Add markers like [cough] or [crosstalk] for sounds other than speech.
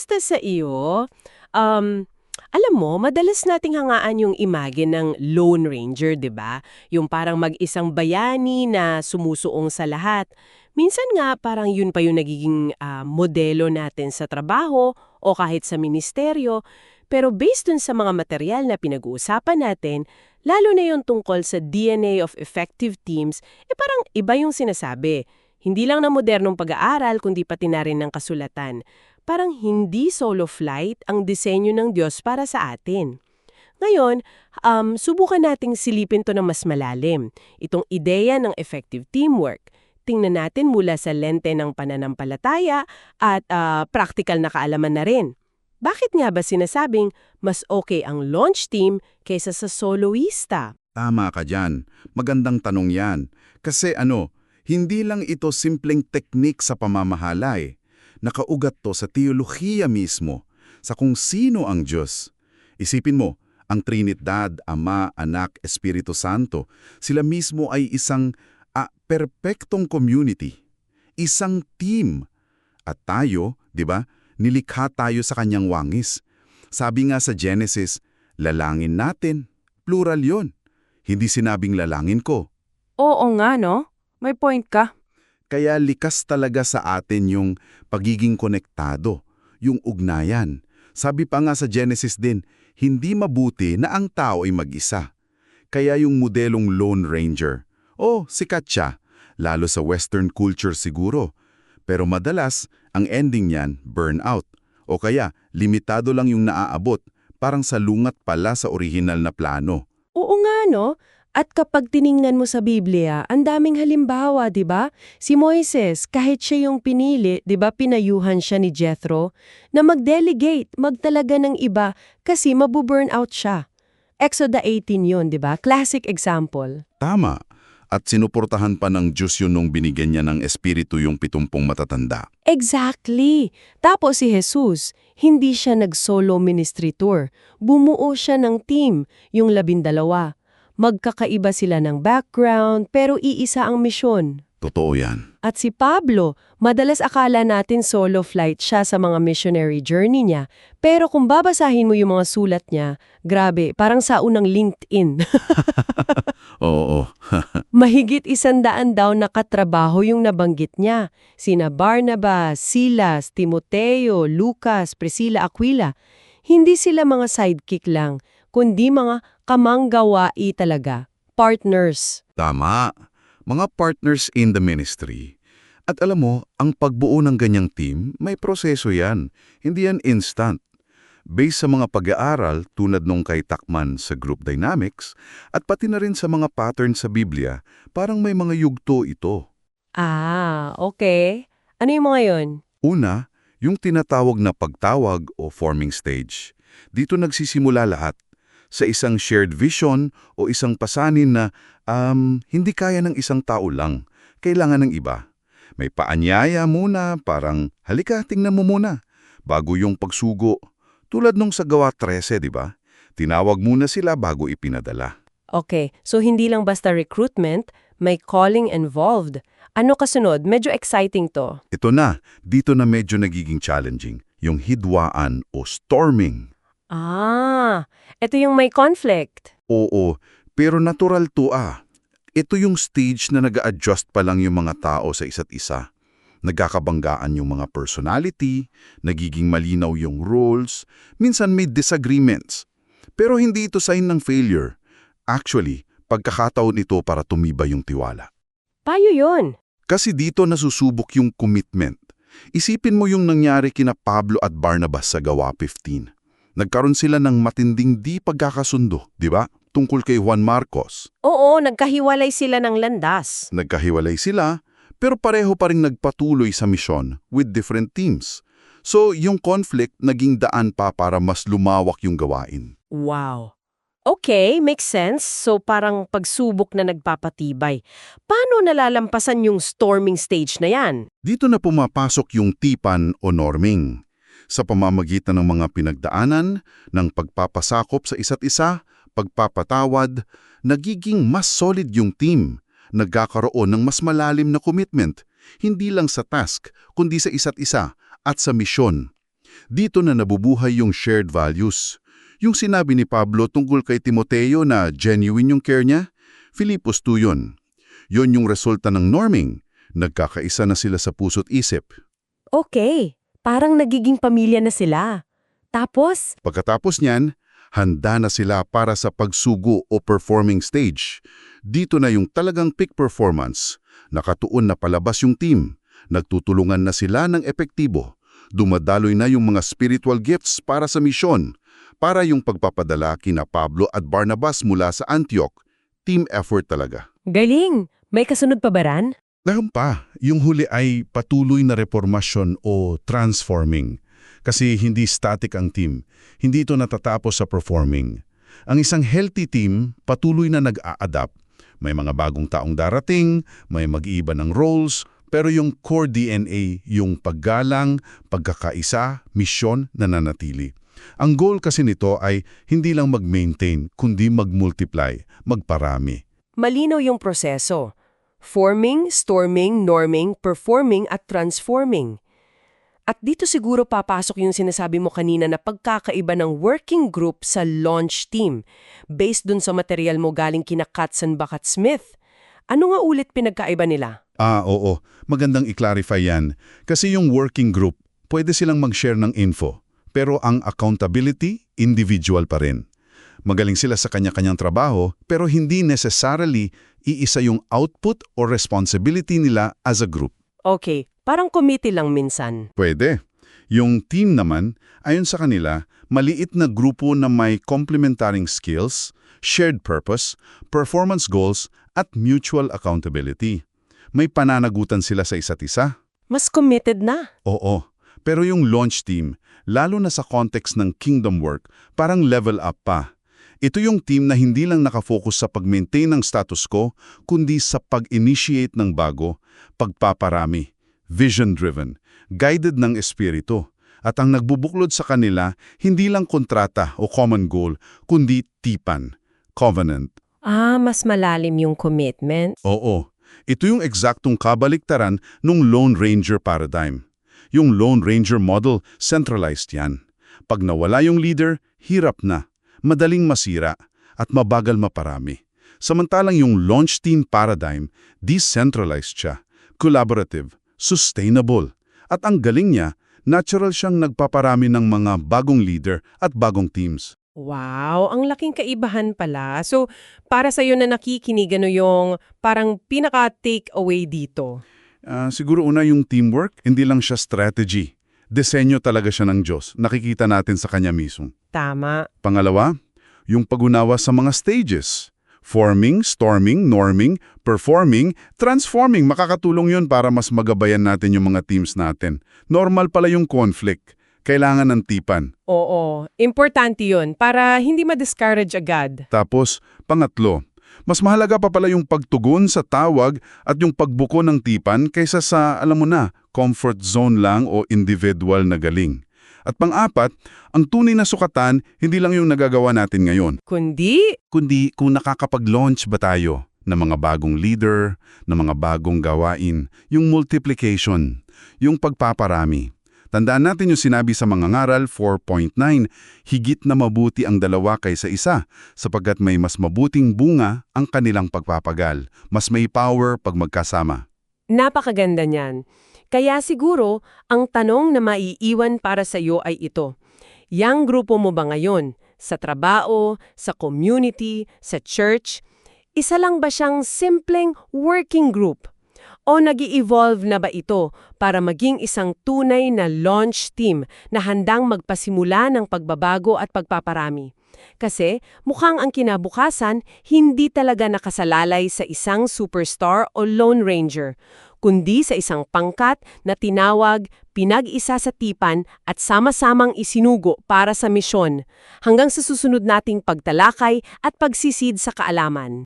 Basta sa iyo, um, alam mo, madalas nating hangaan yung imagine ng Lone Ranger, di ba? Yung parang mag-isang bayani na sumusuong sa lahat. Minsan nga, parang yun pa yung nagiging ah, modelo natin sa trabaho o kahit sa ministeryo. Pero based dun sa mga material na pinag-uusapan natin, lalo na yung tungkol sa DNA of effective teams, eh parang iba yung sinasabi. Hindi lang na modernong pag-aaral, kundi pati na rin ng kasulatan parang hindi solo flight ang disenyo ng Diyos para sa atin. Ngayon, um, subukan nating silipin to ng mas malalim. Itong ideya ng effective teamwork. Tingnan natin mula sa lente ng pananampalataya at uh, practical na kaalaman na rin. Bakit nga ba sinasabing mas okay ang launch team kaysa sa soloista? Tama ka dyan. Magandang tanong yan. Kasi ano, hindi lang ito simpleng teknik sa pamamahala eh. Nakaugat to sa teolohiya mismo, sa kung sino ang Diyos. Isipin mo, ang Trinidad, Ama, Anak, Espiritu Santo, sila mismo ay isang ah, perpektong community, isang team. At tayo, di ba, nilikha tayo sa kanyang wangis. Sabi nga sa Genesis, lalangin natin. Plural yon. Hindi sinabing lalangin ko. Oo nga, no? May point ka. Kaya likas talaga sa atin yung pagiging konektado, yung ugnayan. Sabi pa nga sa Genesis din, hindi mabuti na ang tao ay mag-isa. Kaya yung modelong Lone Ranger, oh, sikat siya, lalo sa Western culture siguro. Pero madalas, ang ending niyan, burnout. O kaya, limitado lang yung naaabot, parang salungat pala sa orihinal na plano. Oo nga, no? At kapag tiningnan mo sa Biblia, ang daming halimbawa, 'di ba? Si Moises, kahit siya yung pinili, 'di ba, pinayuhan siya ni Jethro na mag-delegate, magtalaga ng iba kasi mabu-burnout siya. Exoda 18 'yon, 'di ba? Classic example. Tama. At sinuportahan pa ng Diyos yun nung binigyan niya ng espiritu yung pitumpong matatanda. Exactly. Tapos si Jesus, hindi siya nag-solo ministry tour. Bumuo siya ng team, yung labindalawa. Magkakaiba sila ng background pero iisa ang misyon. Totoo yan. At si Pablo, madalas akala natin solo flight siya sa mga missionary journey niya. Pero kung babasahin mo yung mga sulat niya, grabe, parang sa unang LinkedIn. [laughs] Oo. [laughs] Mahigit isandaan daw na katrabaho yung nabanggit niya. Sina Barnabas, Silas, Timoteo, Lucas, Priscilla Aquila. Hindi sila mga sidekick lang, kundi mga kamanggawai talaga. Partners. Tama. Mga partners in the ministry. At alam mo, ang pagbuo ng ganyang team, may proseso yan. Hindi yan instant. Based sa mga pag-aaral tulad nung kay Takman sa group dynamics at pati na rin sa mga pattern sa Biblia, parang may mga yugto ito. Ah, okay. Ano yung mga yun? Una, yung tinatawag na pagtawag o forming stage. Dito nagsisimula lahat sa isang shared vision o isang pasanin na um, hindi kaya ng isang tao lang, kailangan ng iba. May paanyaya muna, parang halika tingnan mo muna, bago yung pagsugo. Tulad nung sa gawa 13, di ba? Tinawag muna sila bago ipinadala. Okay, so hindi lang basta recruitment, may calling involved. Ano kasunod? Medyo exciting to. Ito na, dito na medyo nagiging challenging, yung hidwaan o storming. Ah, ito yung may conflict. Oo, pero natural to ah. Ito yung stage na nag adjust pa lang yung mga tao sa isa't isa. Nagkakabanggaan yung mga personality, nagiging malinaw yung roles, minsan may disagreements. Pero hindi ito sign ng failure. Actually, pagkakataon ito para tumiba yung tiwala. Payo yun. Kasi dito nasusubok yung commitment. Isipin mo yung nangyari kina Pablo at Barnabas sa Gawa 15. Nagkaroon sila ng matinding di pagkakasundo, di ba? Tungkol kay Juan Marcos. Oo, nagkahiwalay sila ng landas. Nagkahiwalay sila, pero pareho pa rin nagpatuloy sa misyon with different teams. So, yung conflict naging daan pa para mas lumawak yung gawain. Wow. Okay, makes sense. So parang pagsubok na nagpapatibay. Paano nalalampasan yung storming stage na yan? Dito na pumapasok yung tipan o norming sa pamamagitan ng mga pinagdaanan, ng pagpapasakop sa isa't isa, pagpapatawad, nagiging mas solid yung team, nagkakaroon ng mas malalim na commitment, hindi lang sa task, kundi sa isa't isa at sa misyon. Dito na nabubuhay yung shared values. Yung sinabi ni Pablo tungkol kay Timoteo na genuine yung care niya, Filipos 2 yun. Yun yung resulta ng norming. Nagkakaisa na sila sa puso't isip. Okay, parang nagiging pamilya na sila. Tapos, Pagkatapos niyan, handa na sila para sa pagsugo o performing stage. Dito na yung talagang peak performance. Nakatuon na palabas yung team. Nagtutulungan na sila ng epektibo. Dumadaloy na yung mga spiritual gifts para sa misyon. Para yung pagpapadala kina Pablo at Barnabas mula sa Antioch. Team effort talaga. galing! May kasunod pa ba ran? Dahil pa, yung huli ay patuloy na reformasyon o transforming. Kasi hindi static ang team. Hindi ito natatapos sa performing. Ang isang healthy team, patuloy na nag-a-adapt. May mga bagong taong darating, may mag-iiba ng roles, pero yung core DNA, yung paggalang, pagkakaisa, misyon na nanatili. Ang goal kasi nito ay hindi lang mag-maintain, kundi mag-multiply, magparami. Malinaw yung proseso. Forming, storming, norming, performing at transforming. At dito siguro papasok yung sinasabi mo kanina na pagkakaiba ng working group sa launch team based dun sa material mo galing kina Katzen Bakat Smith. Ano nga ulit pinagkaiba nila? Ah, oo. Magandang i-clarify yan. Kasi yung working group, pwede silang mag-share ng info. Pero ang accountability, individual pa rin. Magaling sila sa kanya-kanyang trabaho, pero hindi necessarily iisa yung output or responsibility nila as a group. Okay, parang committee lang minsan. Pwede. Yung team naman, ayon sa kanila, maliit na grupo na may complementaring skills, shared purpose, performance goals, at mutual accountability. May pananagutan sila sa isa't isa. Mas committed na. Oo. Pero yung launch team, lalo na sa context ng kingdom work, parang level up pa. Ito yung team na hindi lang nakafocus sa pag-maintain ng status quo, kundi sa pag-initiate ng bago, pagpaparami, vision-driven, guided ng espiritu. At ang nagbubuklod sa kanila, hindi lang kontrata o common goal, kundi tipan, covenant. Ah, mas malalim yung commitment. Oo. Ito yung eksaktong kabaliktaran ng Lone Ranger paradigm. Yung Lone Ranger model, centralized yan. Pag nawala yung leader, hirap na, madaling masira, at mabagal maparami. Samantalang yung launch team paradigm, decentralized siya, collaborative, sustainable. At ang galing niya, natural siyang nagpaparami ng mga bagong leader at bagong teams. Wow, ang laking kaibahan pala. So, para sa iyo na nakikinig, ano yung parang pinaka-take away dito? Ah, siguro una yung teamwork, hindi lang siya strategy. Desenyo talaga siya ng Diyos. Nakikita natin sa Kanya mismo. Tama. Pangalawa, yung pagunawa sa mga stages. Forming, storming, norming, performing, transforming. Makakatulong yun para mas magabayan natin yung mga teams natin. Normal pala yung conflict. Kailangan ng tipan. Oo, importante yun para hindi ma-discourage agad. Tapos, pangatlo, mas mahalaga pa pala yung pagtugon sa tawag at yung pagbuko ng tipan kaysa sa, alam mo na, comfort zone lang o individual na galing. At pang-apat, ang tunay na sukatan, hindi lang yung nagagawa natin ngayon, Kundi, kundi kung nakakapag-launch ba tayo ng mga bagong leader, ng mga bagong gawain, yung multiplication, yung pagpaparami. Tandaan natin yung sinabi sa mga ngaral 4.9, higit na mabuti ang dalawa kaysa isa, sapagkat may mas mabuting bunga ang kanilang pagpapagal. Mas may power pag magkasama. napakaganda niyan. Kaya siguro, ang tanong na maiiwan para sa iyo ay ito. Yang grupo mo ba ngayon? Sa trabaho, sa community, sa church? Isa lang ba siyang simpleng working group? O nag evolve na ba ito para maging isang tunay na launch team na handang magpasimula ng pagbabago at pagpaparami? Kasi mukhang ang kinabukasan hindi talaga nakasalalay sa isang superstar o lone ranger, kundi sa isang pangkat na tinawag, pinag-isa sa tipan at sama-samang isinugo para sa misyon, hanggang sa susunod nating pagtalakay at pagsisid sa kaalaman.